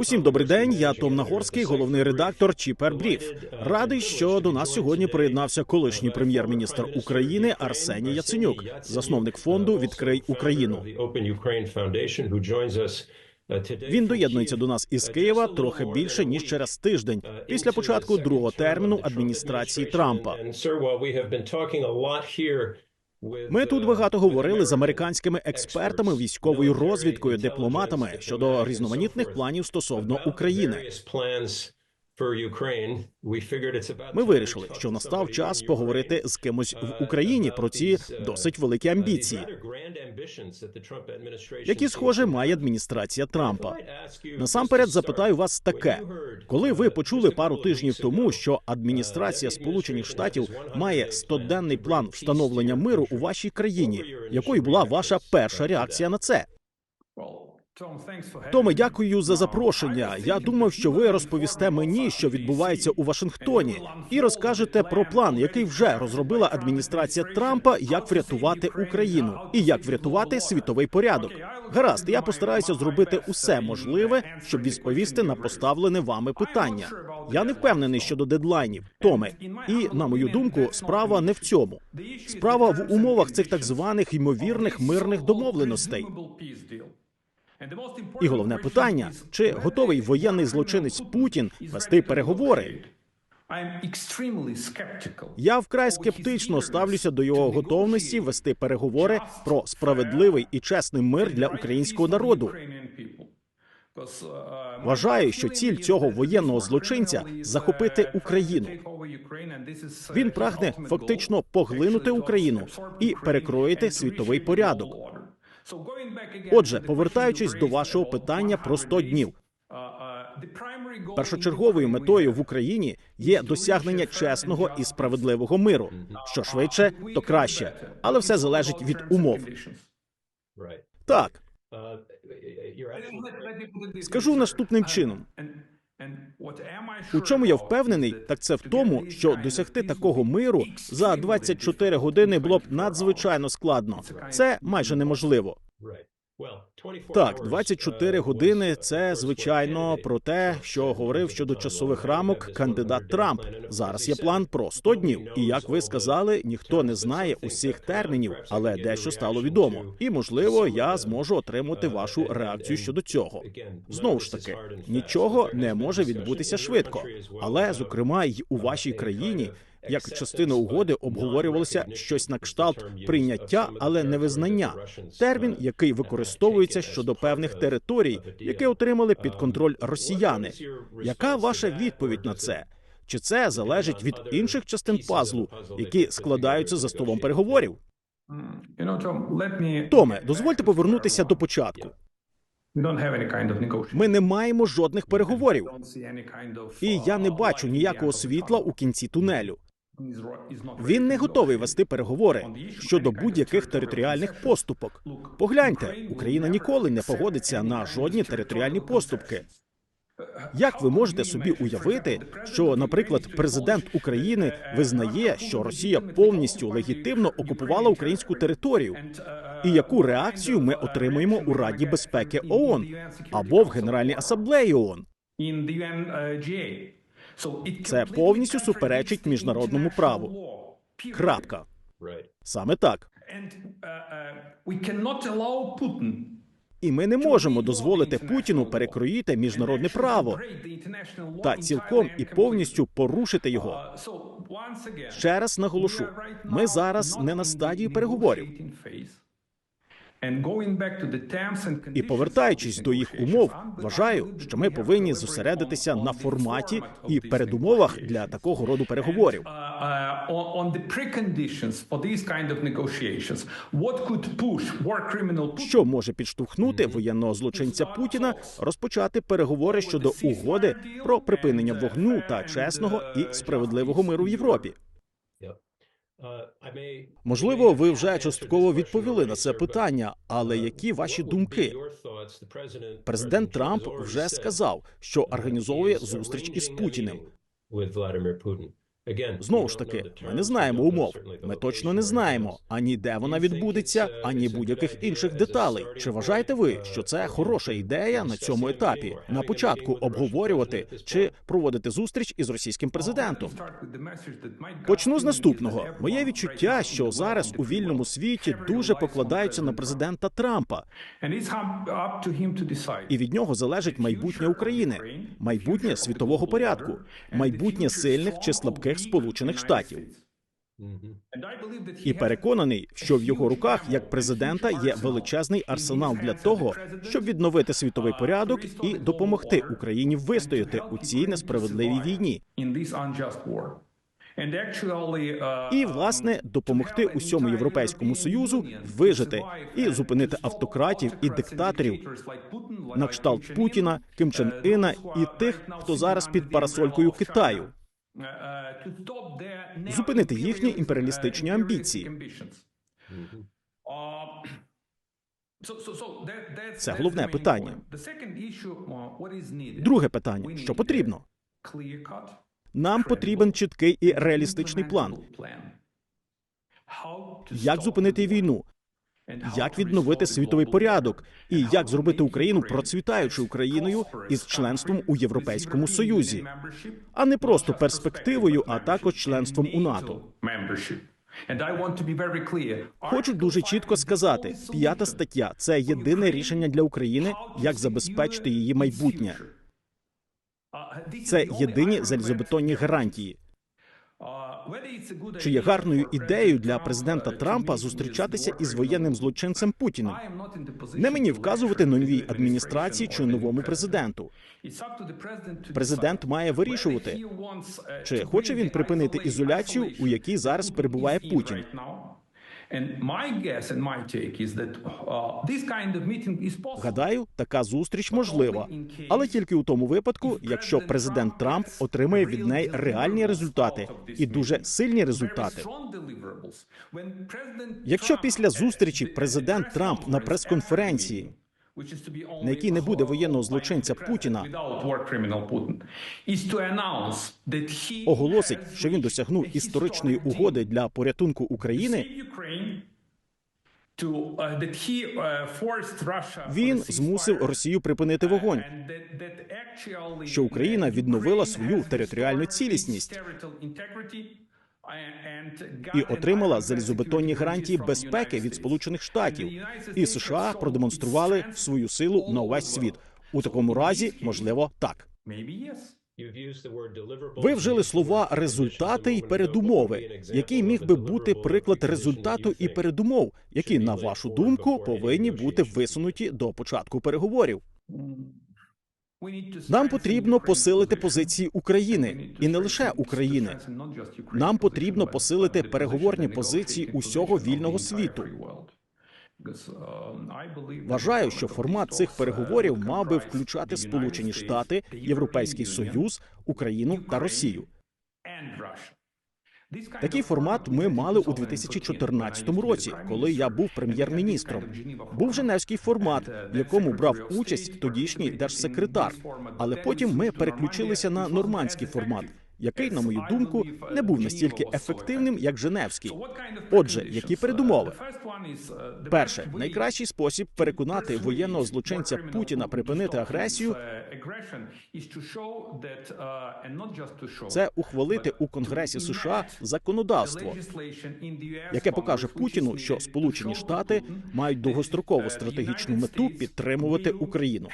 Усім добрий день. Я Том Нагорський, головний редактор Чіпер Бріф. Радий, що до нас сьогодні приєднався колишній прем'єр-міністр України Арсеній Яценюк, засновник фонду Відкрий Україну. Він доєднується до нас із Києва трохи більше ніж через тиждень після початку другого терміну адміністрації Трампа. Ми тут багато говорили з американськими експертами, військовою розвідкою, дипломатами щодо різноманітних планів стосовно України. Ми вирішили, що настав час поговорити з кимось в Україні про ці досить великі амбіції, які схоже має адміністрація Трампа. Насамперед запитаю вас таке: коли ви почули пару тижнів тому, що адміністрація Сполучених Штатів має 100-денний план встановлення миру у вашій країні, якою була ваша перша реакція на це? Томе, дякую за запрошення. Я думав, що ви розповісте мені, що відбувається у Вашингтоні, і розкажете про план, який вже розробила адміністрація Трампа, як врятувати Україну і як врятувати світовий порядок. Гаразд, я постараюся зробити усе можливе, щоб відповісти на поставлене вами питання. Я не впевнений щодо дедлайнів, Томе, і на мою думку, справа не в цьому. Справа в умовах цих так званих ймовірних мирних домовленостей. І головне питання: чи готовий воєнний злочинець Путін вести переговори? Я вкрай скептично ставлюся до його готовності вести переговори про справедливий і чесний мир для українського народу. Вважаю, що ціль цього воєнного злочинця захопити Україну. Він прагне фактично поглинути Україну і перекроїти світовий порядок. Отже, повертаючись до вашого питання про 100 днів. Першочерговою метою в Україні є досягнення чесного і справедливого миру. Що швидше, то краще, але все залежить від умов. Так скажу наступним чином. У чому я впевнений, так це в тому, що досягти такого миру за 24 години було б надзвичайно складно. Це майже неможливо. Так, 24 години це звичайно про те, що говорив щодо часових рамок кандидат Трамп. Зараз є план про 100 днів. І як ви сказали, ніхто не знає усіх термінів, але дещо стало відомо. І можливо, я зможу отримати вашу реакцію щодо цього. Знову ж таки, нічого не може відбутися швидко, але зокрема й у вашій країні. Як частина угоди обговорювалося щось на кшталт прийняття, але не визнання. Термін, який використовується щодо певних територій, які отримали під контроль росіяни. Яка ваша відповідь на це? Чи це залежить від інших частин пазлу, які складаються за столом переговорів? Томе, дозвольте повернутися до початку. Ми не маємо жодних переговорів. І я не бачу ніякого світла у кінці тунелю. Він не готовий вести переговори щодо будь-яких територіальних поступок. Погляньте, Україна ніколи не погодиться на жодні територіальні поступки. Як ви можете собі уявити, що, наприклад, президент України визнає, що Росія повністю легітимно окупувала українську територію? І яку реакцію ми отримуємо у Раді безпеки ООН або в Генеральній асамблеї ООН? Це повністю суперечить міжнародному праву. Крапка. Саме так. І ми не можемо дозволити Путіну перекроїти міжнародне право та цілком і повністю порушити його. Ще раз наголошу: ми зараз не на стадії переговорів. І повертаючись до їх умов, вважаю, що ми повинні зосередитися на форматі і передумовах для такого роду переговорів. Що може підштовхнути воєнного злочинця Путіна розпочати переговори щодо угоди про припинення вогню та чесного і справедливого миру в Європі? Можливо, ви вже частково відповіли на це питання, але які ваші думки? Президент Трамп вже сказав, що організовує зустріч із Путіним. Знову ж таки, ми не знаємо умов. Ми точно не знаємо ані де вона відбудеться, ані будь-яких інших деталей. Чи вважаєте ви, що це хороша ідея на цьому етапі? На початку обговорювати чи проводити зустріч із російським президентом? Почну з наступного. Моє відчуття, що зараз у вільному світі дуже покладаються на президента Трампа, і від нього залежить майбутнє України, майбутнє світового порядку, майбутнє сильних чи слабких Сполучених Штатів. І переконаний, що в його руках як президента є величезний арсенал для того, щоб відновити світовий порядок і допомогти Україні вистояти у цій несправедливій війні. І власне допомогти усьому європейському союзу вижити і зупинити автократів і диктаторів на кшталт Путіна, Ким Іна і тих, хто зараз під парасолькою Китаю. Зупинити їхні імперіалістичні амбіції. Це головне питання. Друге питання: що потрібно? Нам потрібен чіткий і реалістичний план. Як зупинити війну? Як відновити світовий порядок і як зробити Україну процвітаючою країною із членством у Європейському Союзі, а не просто перспективою, а також членством у НАТО? Хочу дуже чітко сказати: п'ята стаття це єдине рішення для України, як забезпечити її майбутнє. Це єдині залізобетонні гарантії. Чи є гарною ідеєю для президента Трампа зустрічатися із воєнним злочинцем Путіним? Не мені вказувати новій адміністрації чи новому президенту. Президент має вирішувати, чи хоче він припинити ізоляцію, у якій зараз перебуває Путін. Гадаю, така зустріч можлива, але тільки у тому випадку, якщо президент Трамп отримає від неї реальні результати і дуже сильні результати. Якщо після зустрічі президент Трамп на прес-конференції на якій не буде воєнного злочинця Путіна, оголосить, що він досягнув історичної угоди для порятунку України. Він змусив Росію припинити вогонь. що Україна відновила свою територіальну цілісність і отримала залізобетонні гарантії безпеки від Сполучених Штатів. І США продемонстрували свою силу на увесь світ. У такому разі, можливо, так. Ви вжили слова результати і передумови, який міг би бути приклад результату і передумов, які, на вашу думку, повинні бути висунуті до початку переговорів. Нам потрібно посилити позиції України і не лише України. Нам потрібно посилити переговорні позиції усього вільного світу. Вважаю, що формат цих переговорів мав би включати Сполучені Штати, Європейський Союз, Україну та Росію. Такий формат ми мали у 2014 році, коли я був прем'єр-міністром. Був Женевський формат, в якому брав участь тодішній держсекретар. Але потім ми переключилися на нормандський формат, який, на мою думку, не був настільки ефективним, як Женевський. Отже, які передумови? Перше, найкращий спосіб переконати воєнного злочинця Путіна припинити агресію це ухвалити у Конгресі США законодавство, яке покаже Путіну, що Сполучені Штати мають довгострокову стратегічну мету підтримувати Україну.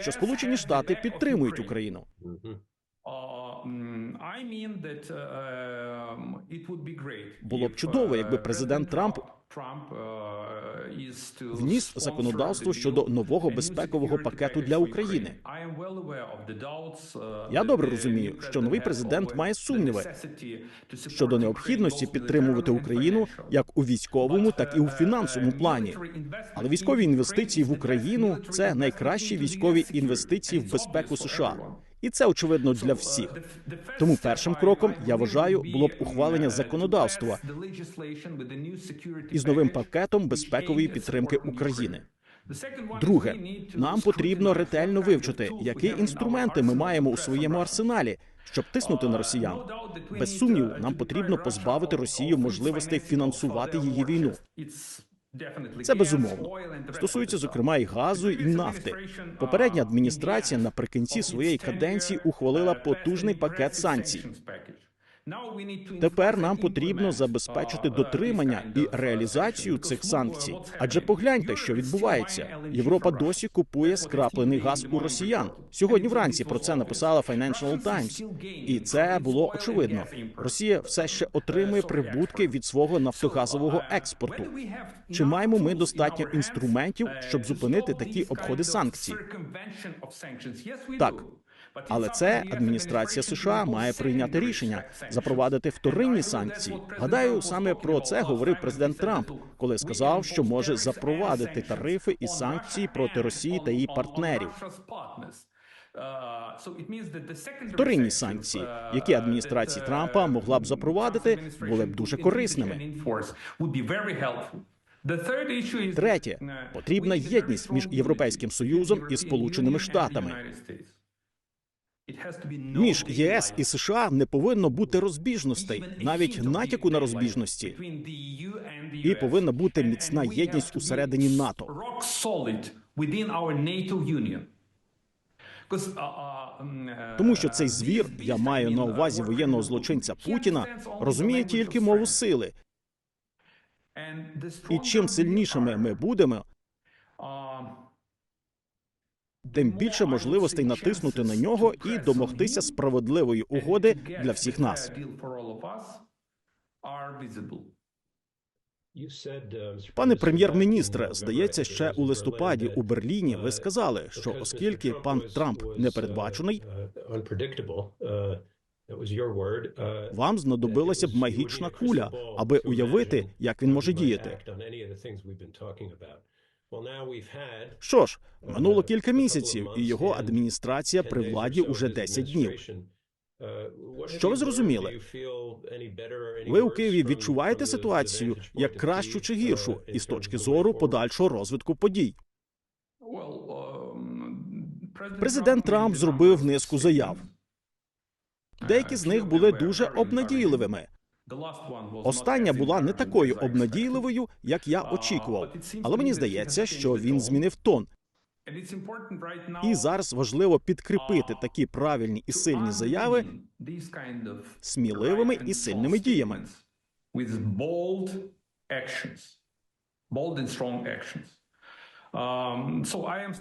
Що Сполучені Штати підтримують Україну. Було б чудово, якби президент Трамп вніс законодавство щодо нового безпекового пакету для України. Я добре розумію, що новий президент має сумніви щодо необхідності підтримувати Україну як у військовому, так і у фінансовому плані. Але військові інвестиції в Україну це найкращі військові інвестиції в безпеку США. І це очевидно для всіх. Тому першим кроком я вважаю було б ухвалення законодавства із новим пакетом безпекової підтримки України. Друге, нам потрібно ретельно вивчити, які інструменти ми маємо у своєму арсеналі, щоб тиснути на росіян. Без сумніву, нам потрібно позбавити Росію можливостей фінансувати її війну. Це безумовно стосується зокрема і газу і нафти. Попередня адміністрація наприкінці своєї каденції ухвалила потужний пакет санкцій. Тепер нам потрібно забезпечити дотримання і реалізацію цих санкцій. Адже погляньте, що відбувається. Європа досі купує скраплений газ у росіян. Сьогодні вранці про це написала Financial Times. І це було очевидно. Росія все ще отримує прибутки від свого нафтогазового експорту. Чи маємо ми достатньо інструментів, щоб зупинити такі обходи санкцій? Так. Але це адміністрація США має прийняти рішення запровадити вторинні санкції. Гадаю, саме про це говорив президент Трамп, коли сказав, що може запровадити тарифи і санкції проти Росії та її партнерів. Вторинні санкції, які адміністрація Трампа могла б запровадити, були б дуже корисними. Третє потрібна єдність між європейським союзом і сполученими штатами. Між ЄС і США не повинно бути розбіжностей, навіть натяку на розбіжності. І повинна бути міцна єдність усередині НАТО. Тому що цей звір, я маю на увазі воєнного злочинця Путіна, розуміє тільки мову сили. І чим сильнішими ми будемо, тим більше можливостей натиснути на нього і домогтися справедливої угоди для всіх нас. Пане прем'єр-міністре, здається, ще у листопаді у Берліні ви сказали, що оскільки пан Трамп непередбачений, вам знадобилася б магічна куля, аби уявити, як він може діяти. Що ж, минуло кілька місяців, і його адміністрація при владі уже 10 днів. Що ви зрозуміли? Ви у Києві відчуваєте ситуацію як кращу чи гіршу із точки зору подальшого розвитку подій? Президент Трамп зробив низку заяв. Деякі з них були дуже обнадійливими. Остання була не такою обнадійливою, як я очікував. Але мені здається, що він змінив тон. І зараз важливо підкріпити такі правильні і сильні заяви сміливими і сильними діями.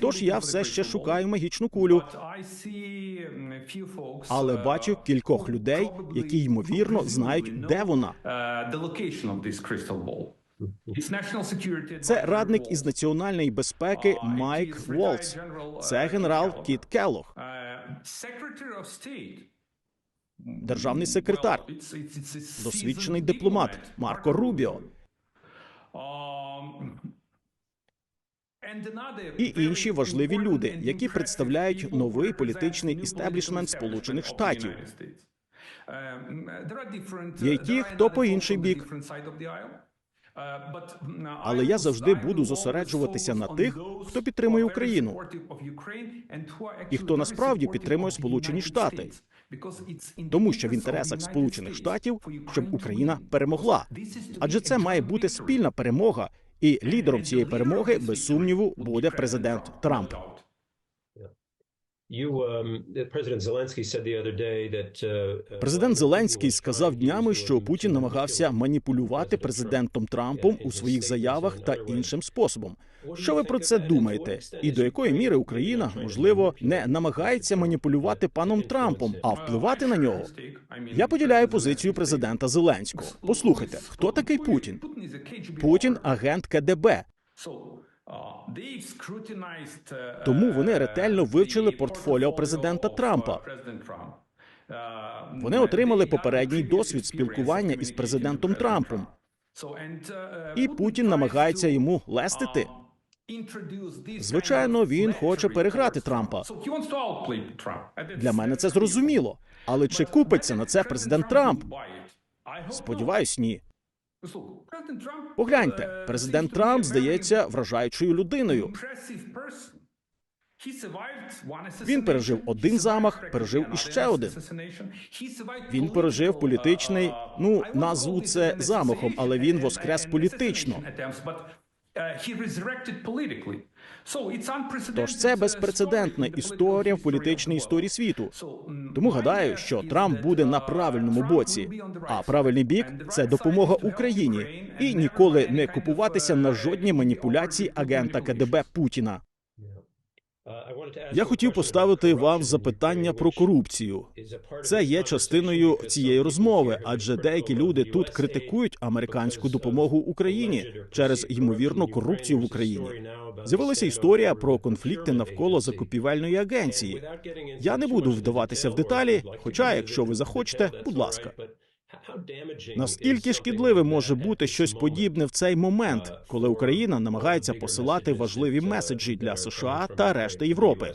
Тож я все ще шукаю магічну кулю, але бачу кількох людей, які ймовірно знають, де вона. Це радник із національної безпеки Майк Волц. Це генерал Кіт Келлог. Державний секретар, досвідчений дипломат Марко Рубіо. І інші важливі люди, які представляють новий політичний істеблішмент Сполучених Штатів. Є ті, хто по інший бік. Але я завжди буду зосереджуватися на тих, хто підтримує Україну і хто насправді підтримує Сполучені Штати. Тому що в інтересах Сполучених Штатів, щоб Україна перемогла. Адже це має бути спільна перемога, і лідером цієї перемоги, без сумніву, буде президент Трамп. Президент Зеленський сказав днями, що Путін намагався маніпулювати президентом Трампом у своїх заявах та іншим способом. Що ви про це думаєте? І до якої міри Україна можливо не намагається маніпулювати паном Трампом, а впливати на нього? Я поділяю позицію президента Зеленського. Послухайте, хто такий Путін? Путін агент КДБ. Тому вони ретельно вивчили портфоліо президента Трампа. Вони отримали попередній досвід спілкування із президентом Трампом. І Путін намагається йому лестити. Звичайно, він хоче переграти Трампа. Для мене це зрозуміло. Але чи купиться на це президент Трамп? Сподіваюсь, ні. Погляньте, президент Трамп здається вражаючою людиною. Він пережив один замах, пережив іще один. Він пережив політичний, ну назву це замахом, але він воскрес політично. Тож це безпрецедентна історія в політичній історії світу. Тому гадаю, що Трамп буде на правильному боці. А правильний бік це допомога Україні і ніколи не купуватися на жодні маніпуляції агента КДБ Путіна. Я хотів поставити вам запитання про корупцію. Це є частиною цієї розмови, адже деякі люди тут критикують американську допомогу Україні через ймовірну корупцію в Україні. З'явилася історія про конфлікти навколо закупівельної агенції. Я не буду вдаватися в деталі, хоча, якщо ви захочете, будь ласка. Наскільки шкідливе може бути щось подібне в цей момент, коли Україна намагається посилати важливі меседжі для США та решти Європи?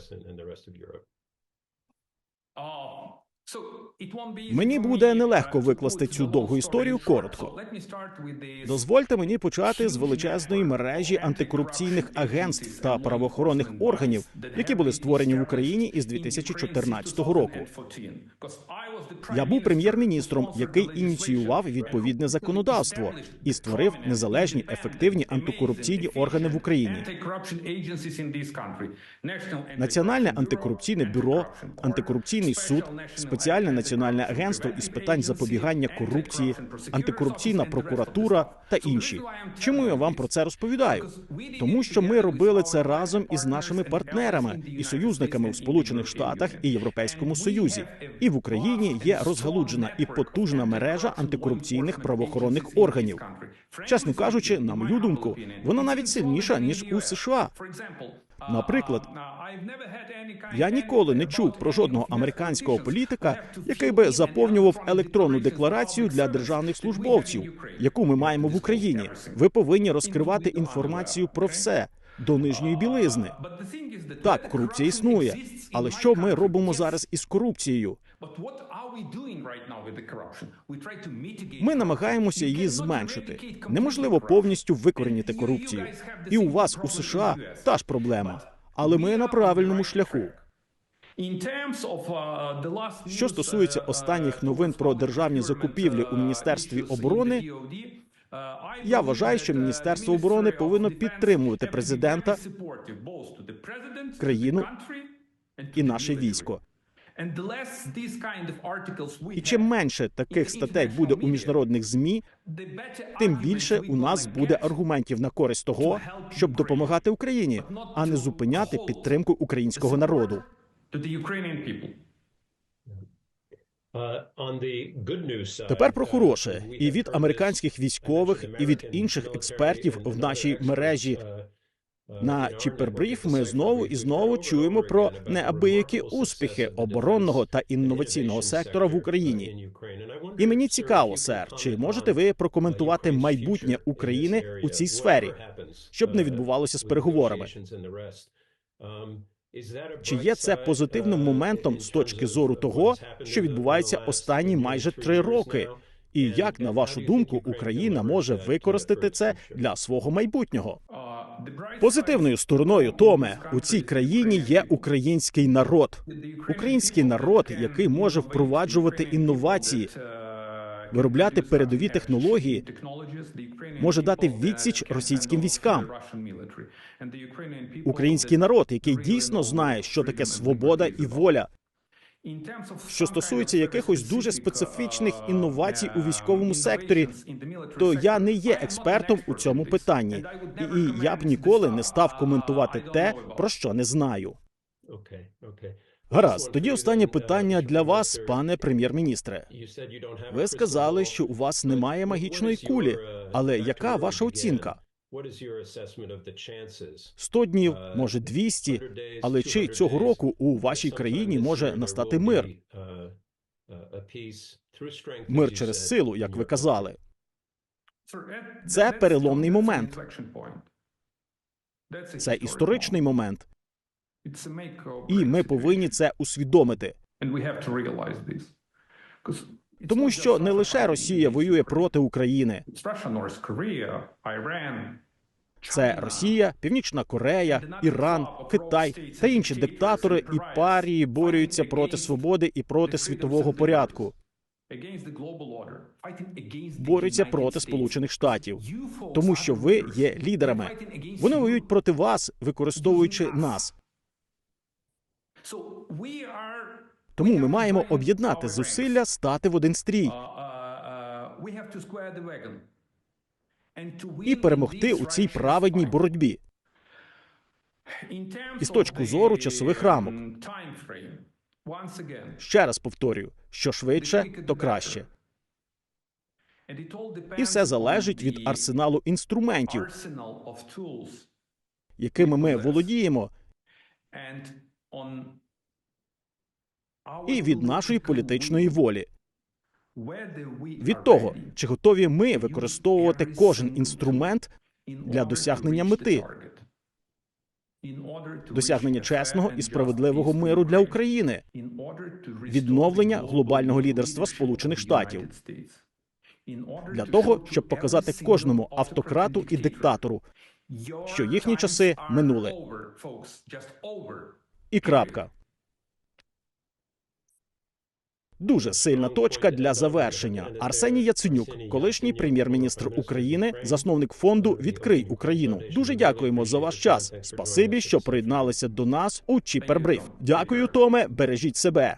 Мені буде нелегко викласти цю довгу історію коротко. Дозвольте мені почати з величезної мережі антикорупційних агентств та правоохоронних органів, які були створені в Україні із 2014 року. Я був прем'єр-міністром, який ініціював відповідне законодавство і створив незалежні ефективні антикорупційні органи в Україні. Національне антикорупційне бюро, антикорупційний суд, спеціальне національне агентство із питань запобігання корупції, антикорупційна прокуратура та інші. Чому я вам про це розповідаю? Тому що ми робили це разом із нашими партнерами і союзниками в Сполучених Штатах і Європейському Союзі. І в Україні є розгалуджена і потужна мережа антикорупційних правоохоронних органів. Чесно кажучи, на мою думку, вона навіть сильніша ніж у США. Наприклад, я ніколи не чув про жодного американського політика, який би заповнював електронну декларацію для державних службовців, яку ми маємо в Україні. Ви повинні розкривати інформацію про все до нижньої білизни. Так, корупція існує, але що ми робимо зараз із корупцією? Ми намагаємося її зменшити. Неможливо повністю викорінити корупцію. І у вас у США та ж проблема. Але ми на правильному шляху. Що стосується останніх новин про державні закупівлі у міністерстві оборони, Я вважаю, що Міністерство оборони повинно підтримувати президента, країну і наше військо. І чим менше таких статей буде у міжнародних змі, тим більше у нас буде аргументів на користь того, щоб допомагати Україні, а не зупиняти підтримку українського народу. Тепер про хороше і від американських військових, і від інших експертів в нашій мережі. На Чіпербріф ми знову і знову чуємо про неабиякі успіхи оборонного та інноваційного сектора в Україні. І мені цікаво, сер, чи можете ви прокоментувати майбутнє України у цій сфері, щоб не відбувалося з переговорами? Чи є це позитивним моментом з точки зору того, що відбувається останні майже три роки? І як на вашу думку Україна може використати це для свого майбутнього? Позитивною стороною Томе у цій країні є український народ, український народ, який може впроваджувати інновації, виробляти передові технології, може дати відсіч російським військам. Український народ, який дійсно знає, що таке свобода і воля. Що стосується якихось дуже специфічних інновацій у військовому секторі, то я не є експертом у цьому питанні, і, я б ніколи не став коментувати те, про що не знаю. Гаразд, тоді останнє питання для вас, пане прем'єр-міністре. Ви сказали, що у вас немає магічної кулі, але яка ваша оцінка? 100 днів, може 200, але чи цього року у вашій країні може настати мир? Мир через силу, як ви казали. Це переломний момент. Це історичний момент, і ми повинні це усвідомити. Тому що не лише Росія воює проти України, це Росія, Північна Корея, Іран, Китай та інші диктатори і парії борються проти свободи і проти світового порядку, борються проти Сполучених Штатів, тому що ви є лідерами. Вони воюють проти вас, використовуючи нас. Тому ми маємо об'єднати зусилля, стати в один стрій. І перемогти у цій праведній боротьбі. І з точки зору часових рамок. Ще раз повторюю: що швидше, то краще. І все залежить від арсеналу інструментів, якими ми володіємо, і від нашої політичної волі. Від того, чи готові ми використовувати кожен інструмент для досягнення мети, досягнення чесного і справедливого миру для України, відновлення глобального лідерства Сполучених Штатів, для того, щоб показати кожному автократу і диктатору, що їхні часи минули. І крапка. Дуже сильна точка для завершення. Арсеній Яценюк, колишній прем'єр-міністр України, засновник фонду Відкрий Україну. Дуже дякуємо за ваш час. Спасибі, що приєдналися до нас у Чіпербриф. Дякую, Томе. Бережіть себе.